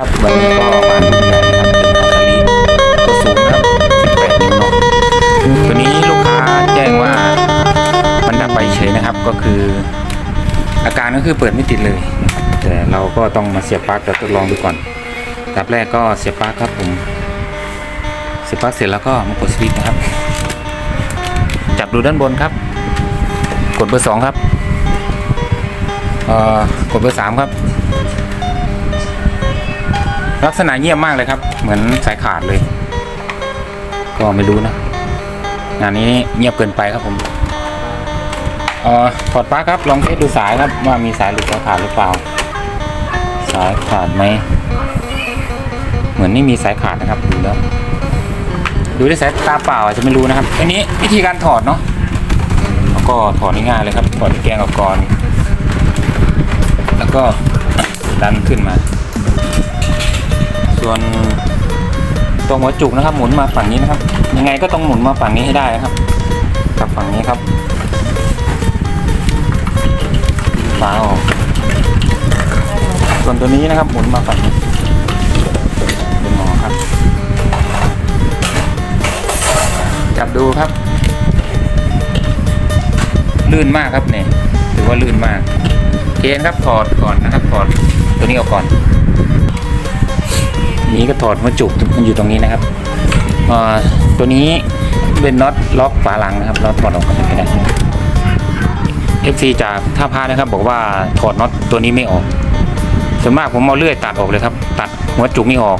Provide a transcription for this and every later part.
ครับวันนี้ก็มาดูใหญ่นะครับเป็นอาคาลิตัวสูงนะครับ18นิ้วเนาะตัวนี้ลูกค้าแจ้งว่ามันดับไปเฉยนะครับก็คือ อาการก็คือเปิดไม่ติดเลย แต่เราก็ต้องมาเสียบปลั๊กแล้วทดลองดูก่อนอันดับแรกก็เสียบปลั๊กครับผมเสียบปลั๊กเสร็จแล้วก็มากดสวิตช์นะครับ จับดูด้านบนครับ กดเบอร์สองครับกดเบอร์สามครับ ลักษณะเงียบมากเลยครับ เหมือนสายขาดเลย ก็ไม่รู้นะงานนี้เงียบเกินไปครับผมเอ่อถอดปลั๊กครับลองเทสดูสายครับว่ามีสายหลุดสายขาดหรือเปล่า สายขาดไหมเหมือนไม่มีสายขาดนะครับดูแล้วดูด้วยสายตาเปล่าอาจจะไม่รู้นะครับ อันนี้วิธีการถอดเนาะแล้วก็ถอดง่ายๆเลยครับถอดแกงออกก่อน แล้วก็ดันขึ้นมา ส่วนตัวหัวจุกนะครับ หมุนมาฝั่งนี้นะครับ ยังไงก็ต้องหมุนมาฝั่งนี้ให้ได้นะครับ กับฝั่งนี้ครับฝาออกส่วนตัวนี้นะครับหมุนมาฝั่งนี้เป็นหมอครับ จับดูครับ ลื่นมากครับเนี่ยถือว่าลื่นมากเกณฑ์ครับถอดก่อนนะครับถอดตัวนี้ออกก่อน นี้ก็ถอดหัวจุกมันอยู่ตรงนี้นะครับตัวนี้เป็นน็อตล็อกฝาหลังนะครับเราถอดออกมาไม่ได้ FC จากท่าพานะครับบอกว่าถอดน็อตตัวนี้ไม่ออกส่วนมากผมเอาเลื่อยตัดออกเลยครับ ตัดหัวจุกนี่ออก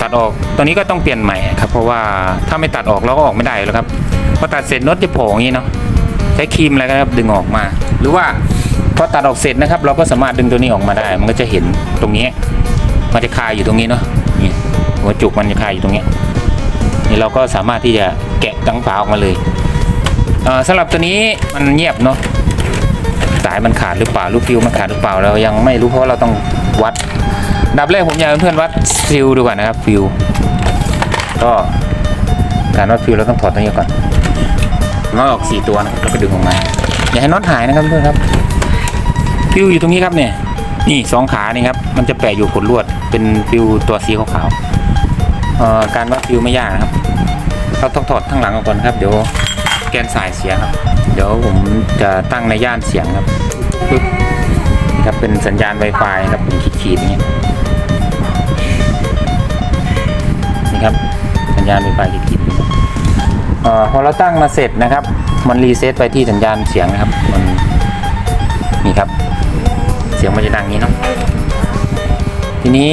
ตัดออกตัวนี้ก็ต้องเปลี่ยนใหม่ครับ เพราะว่าถ้าไม่ตัดออกเราก็ออกไม่ได้แล้วครับพอตัดเสร็จน็อตจะโผล่อย่างนี้เนาะใช้ครีมอะไรก็ได้ครับดึงออกมา หรือว่าพอตัดออกเสร็จนะครับ เราก็สามารถดึงตัวนี้ออกมาได้ มันก็จะเห็นตรงนี้ มันจะคายอยู่ตรงนี้เนาะนี่หัวจุกมันจะคายอยู่ตรงนี้นี่เราก็สามารถที่จะแกะตั้งฝาออกมาเลยเอ่อสำหรับตัวนี้มันเงียบเนาะสายมันขาดหรือเปล่าลูกฟิวมันขาดหรือเปล่าเรายังไม่รู้เพราะเราต้องวัดดับแรกผมอยากเพื่อนวัดฟิวดูก่อนนะครับฟิวก็การวัดฟิวเราต้องถอดตัวนี้ก่อนน็อตออกสี่ตัวนะแล้วก็ดึงออกมาอย่าให้น็อตหายนะครับเพื่อนครับฟิวอยู่ตรงนี้ครับเนี่ย นี่สองขานี่ครับ มันจะแปะอยู่ขดลวดเป็นฟิวตัวสีขาวๆการวัดฟิวไม่ยากนะครับ เราต้องถอดทั้งหลังออกก่อนครับ เดี๋ยวแกนสายเสียครับ เดี๋ยวผมจะตั้งในย่านเสียงครับปึ๊บนี่ครับเป็นสัญญาณ Wi-Fi ครับเป็นขีดๆอย่างเงี้ยนี่ครับสัญญาณ Wi-Fi ขีดๆเอ่อพอเราตั้งมาเสร็จนะครับ มันรีเซ็ตไปที่สัญญาณเสียงนะครับ มันนี่ครับ สียงมันจะดังอย่างนี้เนาะทีนี้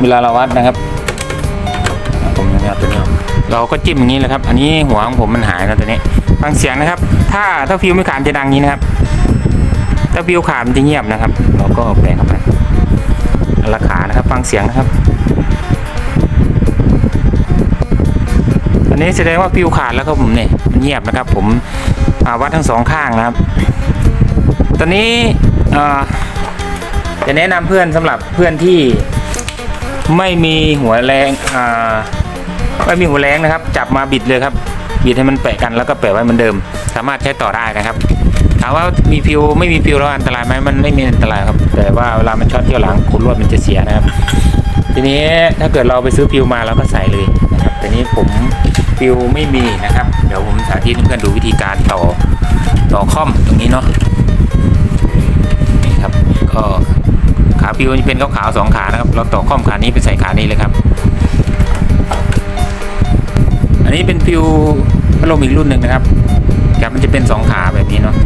เวลาเราวัดนะครับผมจะเอาตัวนี้เราก็จิ้มอย่างนี้เลยครับ อันนี้หัวของผมมันหายแล้วตัวนี้ฟังเสียงนะครับ ถ้าถ้าฟิวไม่ขาดจะดังนี้นะครับ ถ้าฟิวขาดมันจะเงียบนะครับ เราก็แปลงเข้าไปอันละขานะครับ ฟังเสียงนะครับอันนี้แสดงว่าฟิวขาดแล้วครับผมเนี่ยมันเงียบนะครับ ผมวัดทั้งสองข้างนะครับ ตอนนี้อ่อ จะแนะนำเพื่อนสำหรับเพื่อนที่ไม่มีหัวแรงอ่าไม่มีหัวแรงนะครับ จับมาบิดเลยครับ บิดให้มันแปะกันแล้วก็แปะไว้เหมือนเดิม สามารถใช้ต่อได้นะครับถามว่ามีฟิวไม่มีฟิวแล้วอันตรายไหมมันไม่มีอันตรายครับ แต่ว่าเวลามันช็อตเที่ยวหลังขนลวดมันจะเสียนะครับ ทีนี้ถ้าเกิดเราไปซื้อฟิวมาเราก็ใส่เลยนะครับแต่นี้ผมฟิวไม่มีนะครับ เดี๋ยวผมสาธิตเพื่อนดูวิธีการต่อต่อคอมตรงนี้เนาะนี่ครับก็ ขาฟิวจะเป็นขาวๆสองขานะครับ เราต่อข้อมขานี้ไปใส่ขานี้เลยครับ อันนี้เป็นฟิวพัดลมอีกรุ่นหนึ่งนะครับครับมันจะเป็นสองขาแบบนี้เนาะ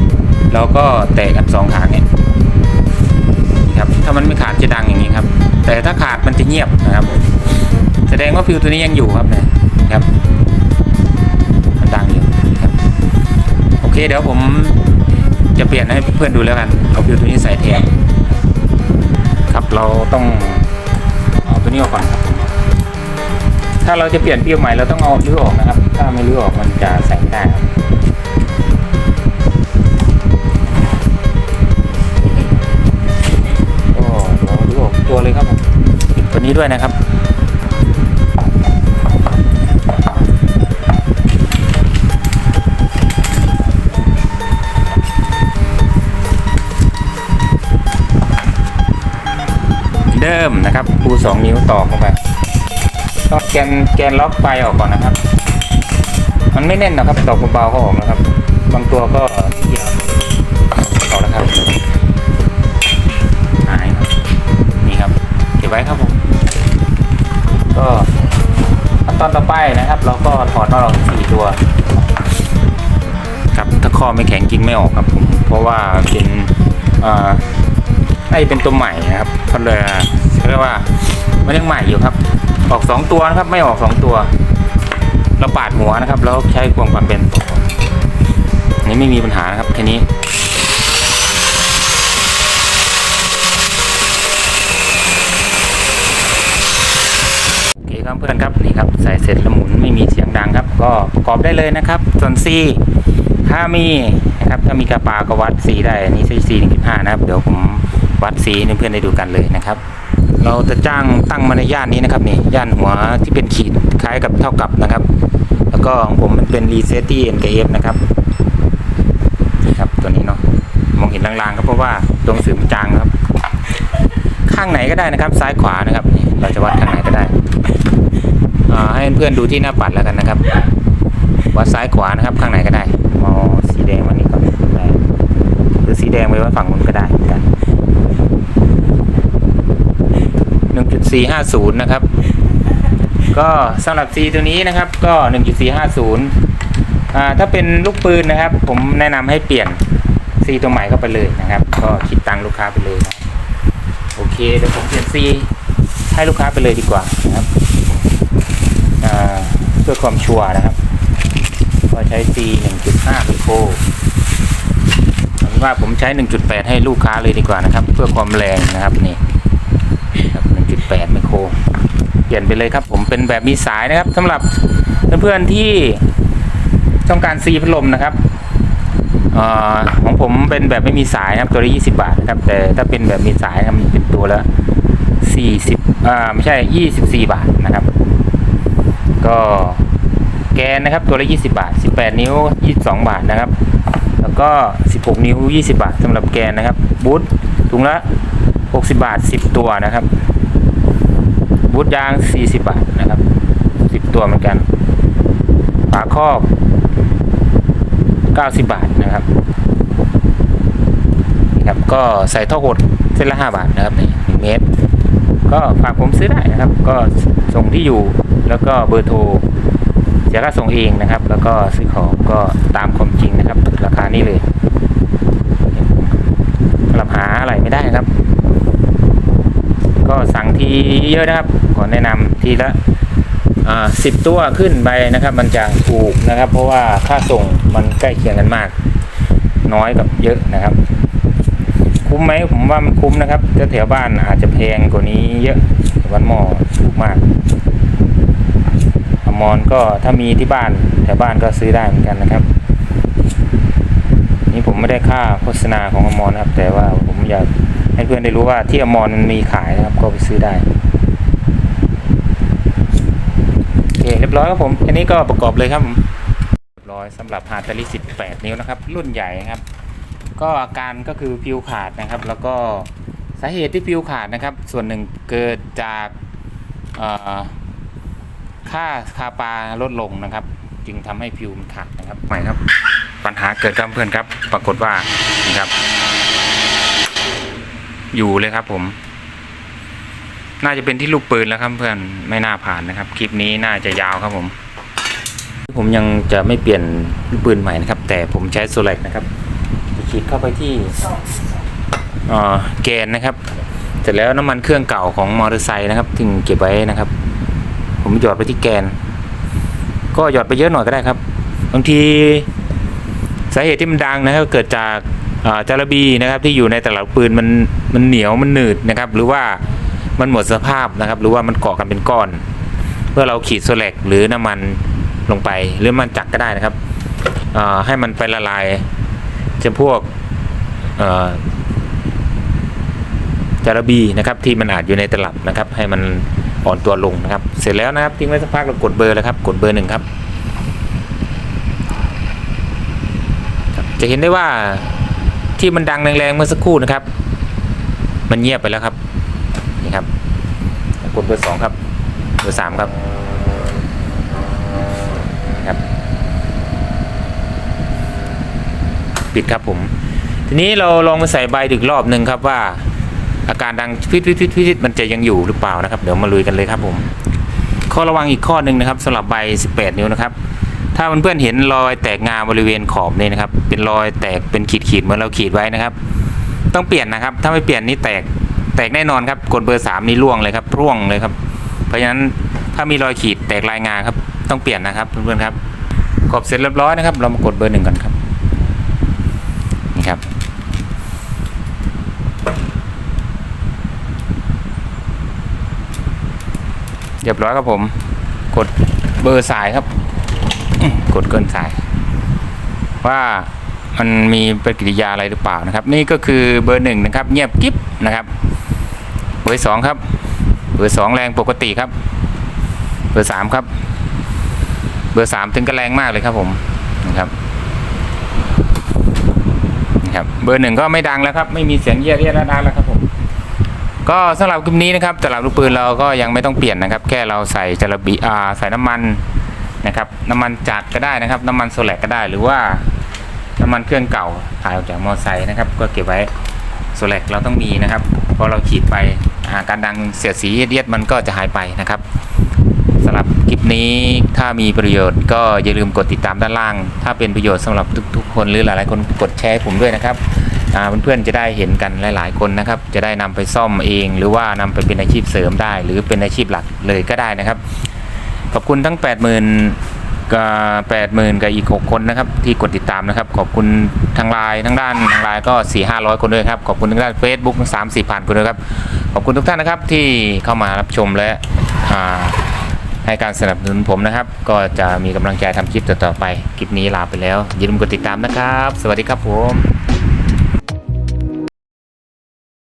เราก็แตะกันสองขาเนี่ยครับถ้ามันไม่ขาดจะดังอย่างนี้ครับ แต่ถ้าขาดมันจะเงียบนะครับ แสดงว่าฟิวตัวนี้ยังอยู่ครับนี่ยครับมันดังอยู่ครับโอเคเดี๋ยวผมจะเปลี่ยนให้เพื่อนดูแล้วกันเอาฟิวตัวนี้ใส่แทน ครับเราต้องเอาตัวนี้ออกก่อนครับถ้าเราจะเปลี่ยนฟิวใหม่เราต้องเอาลื้อออกนะครับ ถ้าไม่ลื้อออกมันจะใส่ไม่ได้ครับก็เราลื้อออกตัวเลยครับผมตัวนี้ด้วยนะครับ เดิมนะครับปูสองนิ้วต่อเข้าไปก็แกนแกนล็อกไฟออกก่อนนะครับ มันไม่แน่นนะครับตอกเบาๆก็ออกนะครับ บางตัวก็เกี่ยวออกแล้วครับหายครับนี่ครับ เก็บไว้ครับผมก็ขั้นตอนต่อไปนะครับ เราก็ถอดนอตออกสี่ตัวครับถ้าข้อไม่แข็งจริงไม่ออกครับผมเพราะว่าเป็นอ่า ไอเป็นตัวใหม่นะครับเขาเลยเขาเรียกว่ามันยังใหม่อยู่ครับ ออกสองตัวนะครับ ไม่ออกสองตัว เราปาดหัวนะครับ แล้วใช้ความความเป็นอันนี้ไม่มีปัญหานะครับแค่นี้โอเคครับเพื่อนครับนี่ครับใส่เสร็จแล้วหมุนไม่มีเสียงดังครับ ก็ประกอบได้เลยนะครับส่วน C ถ้ามีนะครับถ้ามีกระปาก็วัด C ได้อันนี้ใช้ C 1.5นะครับ เดี๋ยวผม วัด C ให้เพื่อนได้ดูกันเลยนะครับ เราจะจ้างตั้งมาในย่านนี้นะครับนี่ย่านหัวที่เป็นขีดคล้ายกับเท่ากับนะครับ แล้วก็ของผมมันเป็น reset ที่ NKF นเอฟนะครับนี่ครับตัวนี้เนาะมองเห็นลางๆครับเพราะว่าตรงสื่อมันจางครับ ข้างไหนก็ได้นะครับ ซ้ายขวานะครับนี่เราจะวัดข้างไหนก็ได้ให้เพื่อนๆดูที่หน้าปัดแล้วกันนะครับ วัดซ้ายขวานะครับ ข้างไหนก็ได้มอสีแดงมานี่ก่อนได้หรือสีแดงไปวัดฝั่งนู้นก็ได้ เหมือนกันหนึ่งจุดสี่ห้าศูนย์นะครับ ก็สำหรับ C ตัวนี้นะครับ ก็หนึ่งจุดสี่ห้าศูนย์อ่าถ้าเป็นลูกปืนนะครับ ผมแนะนำให้เปลี่ยน C ตัวใหม่เข้าไปเลยนะครับ ก็คิดตังค์ลูกค้าไปเลยนะโอเคเดี๋ยวผมเปลี่ยน C ให้ลูกค้าไปเลยดีกว่านะครับอ่าเพื่อความชัวร์นะครับ ก็ใช้ C 1.5เป็นโคผมว่าผมใช้ 1.8 ให้ลูกค้าเลยดีกว่านะครับ เพื่อความแรงนะครับนี่ครับ 1.8ไมโคร เปลี่ยนไปเลยครับผมเป็นแบบมีสายนะครับสำหรับเพื่อนๆที่ต้องการ C พัดลมนะครับอของผมเป็นแบบไม่มีสายครับตัวละ20 บาทนะครับ แต่ถ้าเป็นแบบมีสายนะครับมันเป็นตัวละ40อ่าไม่ใช่ 24 บาทนะครับ ก็แกนนะครับตัวละ 20 บาท 18 นิ้ว 22 บาทนะครับ แล้วก็ 16 นิ้ว 20 บาทสำหรับแกนนะครับบูทถุงละ 60 บาท 10 ตัวนะครับ บูทยาง 40 บาทนะครับ 10 ตัวเหมือนกันฝาครอบ 90 บาทนะครับนี่ครับ ก็ใส่ท่อหดเส้นละ 5 บาทนะครับนี่1เมตร ก็ฝากผมซื้อได้นะครับ ก็ส่งที่อยู่แล้วก็เบอร์โทรเสียค่าส่งเองนะครับ แล้วก็ซื้อของก็ตามความจริงนะครับ ราคานี้เลยสำหรับหาอะไรไม่ได้นะครับ ก็สั่งทีเยอะนะครับขอแนะนำทีละสิบตัวขึ้นไปนะครับ มันจะถูกนะครับ เพราะว่าค่าส่งมันใกล้เคียงกันมาก น้อยกับเยอะนะครับ คุ้มไหมผมว่ามันคุ้มนะครับถ้าแถวบ้านอาจจะแพงกว่านี้เยอะวันหมอถูกมากอมรก็ถ้ามีที่บ้านแถวบ้านก็ซื้อได้เหมือนกันนะครับ นี่ผมไม่ได้ค่าโฆษณาของอมรนะครับ แต่ว่าผมอยาก ให้เพื่อนได้รู้ว่าที่อมรมันมีขายนะครับก็ไปซื้อได้โอเคเรียบร้อยครับผมแค่นี้ก็ประกอบเลยครับผมเรียบร้อยสำหรับฮาร์ดตลิ18นิ้วนะครับ รุ่นใหญ่ครับ ก็อาการก็คือฟิวขาดนะครับ แล้วก็สาเหตุที่ฟิวขาดนะครับ ส่วนหนึ่งเกิดจากอ่อค่าคาปาลดลงนะครับ จึงทำให้ฟิวมันขาดนะครับใหม่ครับ ปัญหาเกิดครับเพื่อนครับ ปรากฏว่านะครับ อยู่เลยครับผม น่าจะเป็นที่ลูกปืนแล้วครับเพื่อนไม่น่าผ่านนะครับ คลิปนี้น่าจะยาวครับผม ผมยังจะไม่เปลี่ยนลูกปืนใหม่นะครับ แต่ผมใช้โซเล็กนะครับขีดเข้าไปที่อ่อแกนนะครับ เสร็จแล้วน้ำมันเครื่องเก่าของมอเตอร์ไซค์นะครับถึงเก็บไว้นะครับ ผมหยอดไปที่แกน ก็หยอดไปเยอะหน่อยก็ได้ครับบางทีสาเหตุที่มันดังนะครับเกิดจาก จารบีนะครับที่อยู่ในแต่ละปืนมันมันเหนียวมันหนืดนะครับ หรือว่ามันหมดสภาพนะครับ หรือว่ามันเกาะกันเป็นก้อนเพื่อเราขีดโซเล็กหรือน้ำมันลงไป หรือมันจักก็ได้นะครับให้มันไปละลายจะพวกจารบีนะครับที่มันอาจอยู่ในตลับนะครับ ให้มันอ่อนตัวลงนะครับ เสร็จแล้วนะครับทิ้งไว้สักพักเรากดเบอร์เลยครับ กดเบอร์หนึ่งครับ จะเห็นได้ว่า ที่มันดังแรงๆเมื่อสักครู่นะครับ มันเงียบไปแล้วครับ นี่ครับกดเบอร์สองครับ เบอร์สามครับครับ ปิดครับผม ทีนี้เราลองมาใส่ใบดึกรอบหนึ่งครับว่า อาการดังพิดพิดพิดพิดมันจะยังอยู่หรือเปล่านะครับ เดี๋ยวมาลุยกันเลยครับผม ข้อระวังอีกข้อหนึ่งนะครับสำหรับใบ 18 นิ้วนะครับ ถ้าเพื่อนๆเห็นรอยแตกงาบริเวณขอบนี่นะครับ เป็นรอยแตกเป็นขีดๆเหมือนเราขีดไว้นะครับ ต้องเปลี่ยนนะครับ ถ้าไม่เปลี่ยนนี่แตกแตกแน่นอนครับกดเบอร์สามนี่ร่วงเลยครับร่วงเลยครับ เพราะฉะนั้นถ้ามีรอยขีดแตกลายงาครับ ต้องเปลี่ยนนะครับเพื่อนๆครับกรอบเสร็จเรียบร้อยนะครับ เรามากดเบอร์หนึ่งกันครับนี่ครับ เรียบร้อยครับผม กดเบอร์สายครับ กดเกินสาย ว่ามันมีปฏิกิริยาอะไรหรือเปล่านะครับ นี่ก็คือเบอร์หนึ่งนะครับ เงียบกิ๊บนะครับ เบอร์สองครับ เบอร์สองแรงปกติครับ เบอร์สามครับ เบอร์สามถึงกระแรงมากเลยครับผมนะครับนะครับ เบอร์หนึ่งก็ไม่ดังแล้วครับ ไม่มีเสียงเยี่ยเยี่ยดังแล้วครับผมก็สำหรับคลิปนี้นะครับตลับลูกปืนเราก็ยังไม่ต้องเปลี่ยนนะครับ แค่เราใส่จระบีอ่าใส่น้ำมัน นะครับน้ำมันจัดก็ได้นะครับ น้ำมันโซแลกก็ได้หรือว่าน้ำมันเครื่องเก่าถ่ายออกจากมอไซค์นะครับ ก็เก็บไว้โซแลกเราต้องมีนะครับพอเราขีดไปอาการดังเสียดสีเยียดมันก็จะหายไปนะครับสำหรับคลิปนี้ถ้ามีประโยชน์ก็อย่าลืมกดติดตามด้านล่าง ถ้าเป็นประโยชน์สำหรับทุก ๆ คนหรือหลายๆคนกดแชร์ให้ผมด้วยนะครับเพื่อนๆจะได้เห็นกันหลาย ๆ คนนะครับ จะได้นำไปซ่อมเอง หรือว่านำไปเป็นอาชีพเสริมได้ หรือเป็นอาชีพหลักเลยก็ได้นะครับ ขอบคุณทั้ง 8 0,000กับ8 0,000 กับอีก 6 คนนะครับ ที่กดติดตามนะครับ ขอบคุณทางไลน์ทั้งด้านทางไลน์ก็ 4 5 0 0 คนด้วยครับ ขอบคุณทางด้าน Facebook ทั้ง3 4พันคนด้วยครับ ขอบคุณทุกท่านนะครับที่เข้ามารับชมและให้การสนับสนุนผมนะครับ ก็จะมีกำลังใจทำคลิปต่อๆไป คลิปนี้ลาไปแล้วอย่าลืมกดติดตามนะครับ สวัสดีครับผม